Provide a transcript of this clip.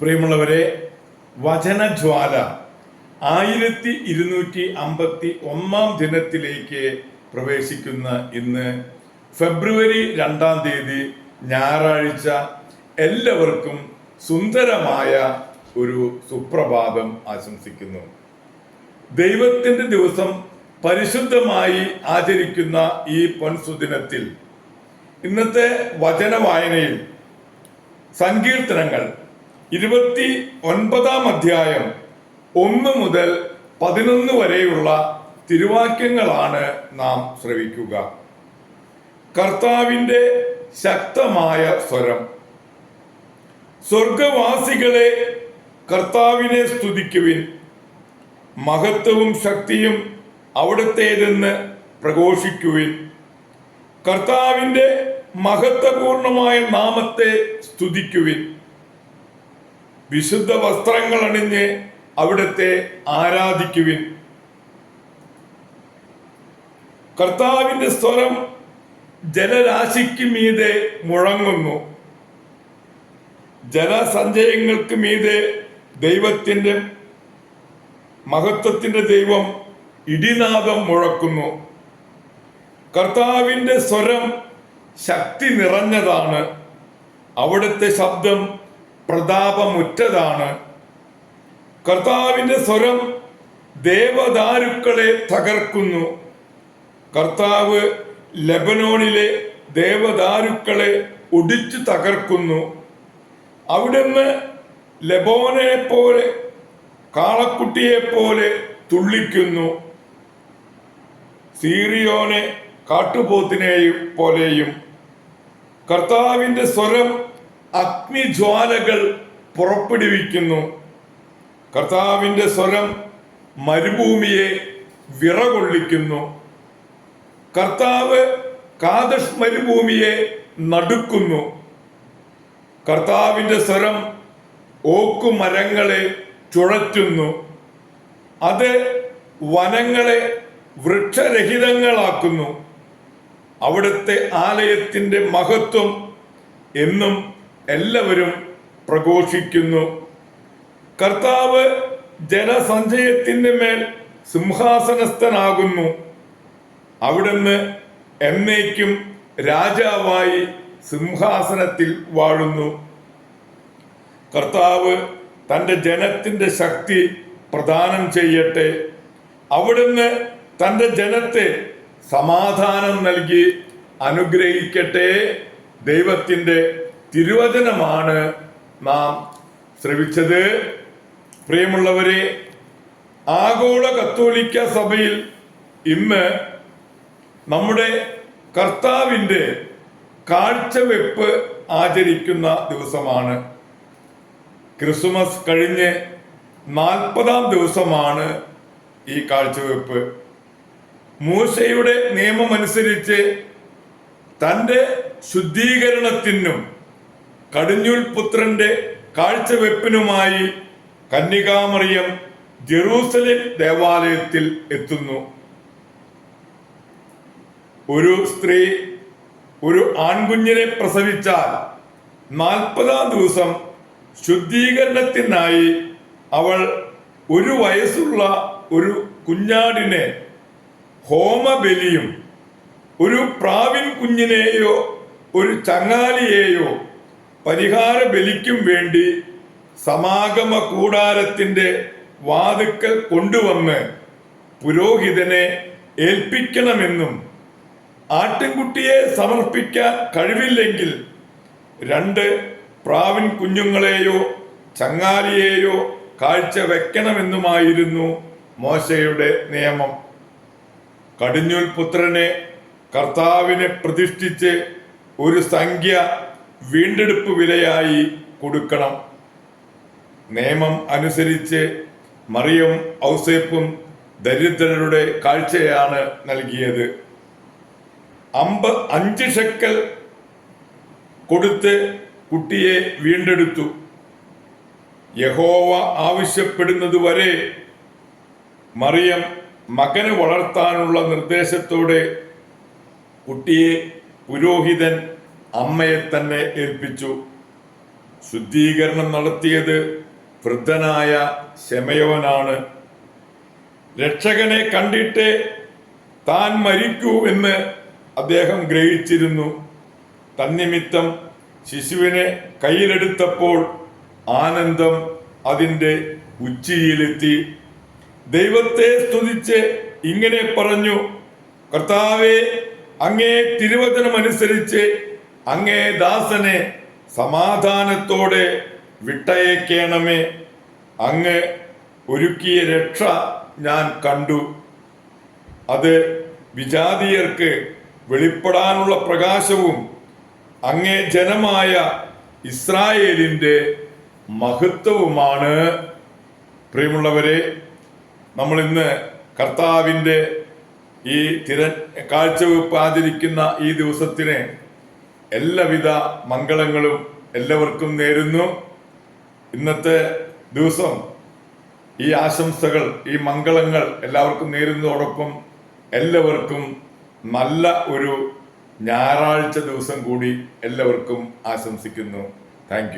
പ്രിയമുള്ളവരെ വചനജ്വാല ആയിരത്തി ഇരുന്നൂറ്റി അമ്പത്തി ഒന്നാം ദിനത്തിലേക്ക് പ്രവേശിക്കുന്ന ഇന്ന് ഫെബ്രുവരി രണ്ടാം തീയതി ഞായറാഴ്ച എല്ലാവർക്കും സുന്ദരമായ ഒരു സുപ്രഭാതം ആശംസിക്കുന്നു. ദൈവത്തിന്റെ ദിവസം പരിശുദ്ധമായി ആചരിക്കുന്ന ഈ പൊൻസുദിനത്തിൽ ഇന്നത്തെ വചന വായനയിൽ സങ്കീർത്തനങ്ങൾ ഇരുപത്തി ഒൻപതാം അധ്യായം ഒന്ന് മുതൽ പതിനൊന്ന് വരെയുള്ള തിരുവാക്യങ്ങളാണ് നാം ശ്രവിക്കുക. കർത്താവിന്റെ ശക്തമായ സ്വരം. സ്വർഗവാസികളെ കർത്താവിനെ സ്തുതിക്കുവിൻ. മഹത്വവും ശക്തിയും അവിടുത്തേതെന്ന് പ്രഘോഷിക്കുവിൻ. കർത്താവിന്റെ മഹത്വപൂർണമായ നാമത്തെ സ്തുതിക്കുവിൻ. വിശുദ്ധ വസ്ത്രങ്ങൾ അണിഞ്ഞ് അവിടുത്തെ ആരാധിക്കുവിൻ. കർത്താവിന്റെ സ്വരം ജലരാശിക്ക് മീതെ മുഴങ്ങുന്നു. ജലസഞ്ചയങ്ങൾക്ക് മീതെ ദൈവത്തിന്റെ മഹത്വത്തിന്റെ ദൈവം ഇടിനാദം മുഴക്കുന്നു. കർത്താവിന്റെ സ്വരം ശക്തി നിറഞ്ഞതാണ്. അവിടുത്തെ ശബ്ദം പ്രതാപമുറ്റതാണ്. കർത്താവിന്റെ സ്വരം ദേവദാരുക്കളെ തകർക്കുന്നു. കർത്താവ് ലബനോണിലെ ദേവദാരുക്കളെ ഒടിച്ചു തകർക്കുന്നു. അവിടുന്ന് ലബോനെ പോലെ കാളക്കുട്ടിയെ പോലെ തുള്ളിക്കുന്നു. സീറിയോനെ കാട്ടുപോത്തിനെയും പോലെയും. കർത്താവിന്റെ സ്വരം അഗ്നിജ്വാലകൾ പുറപ്പെടുവിക്കുന്നു. കർത്താവിന്റെ സ്വരം മരുഭൂമിയെ വിറകൊള്ളിക്കുന്നു. കർത്താവ് കാതഷ് മരുഭൂമിയെ നടുക്കുന്നു. കർത്താവിന്റെ സ്വരം ഓക്കുമരങ്ങളെ ചുഴറ്റുന്നു. അത് വനങ്ങളെ വൃക്ഷരഹിതങ്ങളാക്കുന്നു. അവിടുത്തെ ആലയത്തിന്റെ മഹത്വം എന്നും എല്ലാവരും പ്രഘോഷിക്കുന്നു. കർത്താവ് ജനസഞ്ചയത്തിന്റെ മേൽ സിംഹാസനസ്ഥനാകുന്നു. അവിടുന്ന് എന്നേക്കും രാജാവായി സിംഹാസനത്തിൽ വാഴുന്നു. കർത്താവ് തന്റെ ജനത്തിന്റെ ശക്തി പ്രദാനം ചെയ്യട്ടെ. അവിടുന്ന് തന്റെ ജനത്തെ സമാധാനം നൽകി അനുഗ്രഹിക്കട്ടെ. ദൈവത്തിന്റെ തിരുവചനമാണ് നാം ശ്രവിച്ചത്. പ്രിയമുള്ളവരെ ആഗോള കത്തോലിക്ക സഭയിൽ ഇന്ന് നമ്മുടെ കർത്താവിന്റെ കാഴ്ചവെപ്പ് ആചരിക്കുന്ന ദിവസമാണ്. ക്രിസ്മസ് കഴിഞ്ഞ് നാൽപ്പതാം ദിവസമാണ് ഈ കാഴ്ചവെപ്പ്. മൂശയുടെ നിയമമനുസരിച്ച് തന്റെ ശുദ്ധീകരണത്തിനും കടിഞ്ഞൂൽ പുത്രന്റെ കാഴ്ചവെപ്പിനുമായി കന്യകാമറിയം ജെറൂസലേം ദേവാലയത്തിൽ എത്തുന്നു. ഒരു സ്ത്രീ ഒരു ആൺകുഞ്ഞിനെ പ്രസവിച്ചാൽ നാൽപ്പതാം ദിവസം ശുദ്ധീകരണത്തിനായി അവൾ ഒരു വയസ്സുള്ള ഒരു കുഞ്ഞാടിനെ ഹോമബലിയും ഒരു പ്രാവിൻ കുഞ്ഞിനെയോ ഒരു ചങ്ങാലിയെയോ പരിഹാര ബലിക്കും വേണ്ടി സമാഗമ കൂടാരത്തിന്റെ വാതുക്കൽ കൊണ്ടുവന്ന് പുരോഹിതനെ ഏൽപ്പിക്കണമെന്നും ആട്ടിൻകുട്ടിയെ സമർപ്പിക്കാൻ കഴിവില്ലെങ്കിൽ രണ്ട് പ്രാവിൻ കുഞ്ഞുങ്ങളെയോ ചങ്ങാലിയെയോ കാഴ്ച വെക്കണമെന്നുമായിരുന്നു മോശയുടെ നിയമം. കടിഞ്ഞൂൽ പുത്രനെ കർത്താവിനെ പ്രതിഷ്ഠിച്ച് ഒരു സംഖ്യ വീണ്ടെടുപ്പ് വിലയായി കൊടുക്കണം. നിയമം അനുസരിച്ച് മറിയം ഔസേപ്പും ദരിദ്രരുടെ കാഴ്ചയാണ് നൽകിയത്. അമ്പ അഞ്ച് ഷെക്കൽ കൊടുത്ത് കുട്ടിയെ വീണ്ടെടുത്തു. യഹോവ ആവശ്യപ്പെടുന്നത് വരെ മറിയം മകന് വളർത്താനുള്ള നിർദ്ദേശത്തോടെ കുട്ടിയെ പുരോഹിതൻ അമ്മയെ തന്നെ ഏൽപ്പിച്ചു. ശുദ്ധീകരണം നടത്തിയത് വൃദ്ധനായ ശമയോനാണ്. രക്ഷകനെ കണ്ടിട്ട് താൻ മരിക്കൂ എന്ന് അദ്ദേഹം ഗ്രഹിച്ചിരുന്നു. തന്നിമിത്തം ശിശുവിനെ കയ്യിലെടുത്തപ്പോൾ ആനന്ദം അതിന്റെ ഉച്ചിയിലെത്തി. ദൈവത്തെ സ്തുതിച്ച് ഇങ്ങനെ പറഞ്ഞു കർത്താവെ അങ്ങേ തിരുവചനമനുസരിച്ച് അങ്ങേ ദാസനെ സമാധാനത്തോടെ വിട്ടയക്കേണമേ. അങ്ങ് ഒരുക്കിയ രക്ഷ ഞാൻ കണ്ടു. അത് വിജാതീയർക്ക് വെളിപ്പെടാനുള്ള പ്രകാശവും അങ്ങേ ജനമായ ഇസ്രായേലിന്റെ മഹത്വവുമാണ്. പ്രിയമുള്ളവരെ നമ്മൾ ഇന്ന് കർത്താവിന്റെ ഈ തിര കാഴ്ചവെപ്പ് ആചരിക്കുന്ന ഈ ദിവസത്തിന് എല്ലാവിധ മംഗളങ്ങളും എല്ലാവർക്കും നേരുന്നു. ഇന്നത്തെ ദിവസം ഈ ആശംസകൾ ഈ മംഗളങ്ങൾ എല്ലാവർക്കും നേരുന്നതോടൊപ്പം എല്ലാവർക്കും നല്ല ഒരു ഞായറാഴ്ച ദിവസം കൂടി എല്ലാവർക്കും ആശംസിക്കുന്നു. താങ്ക്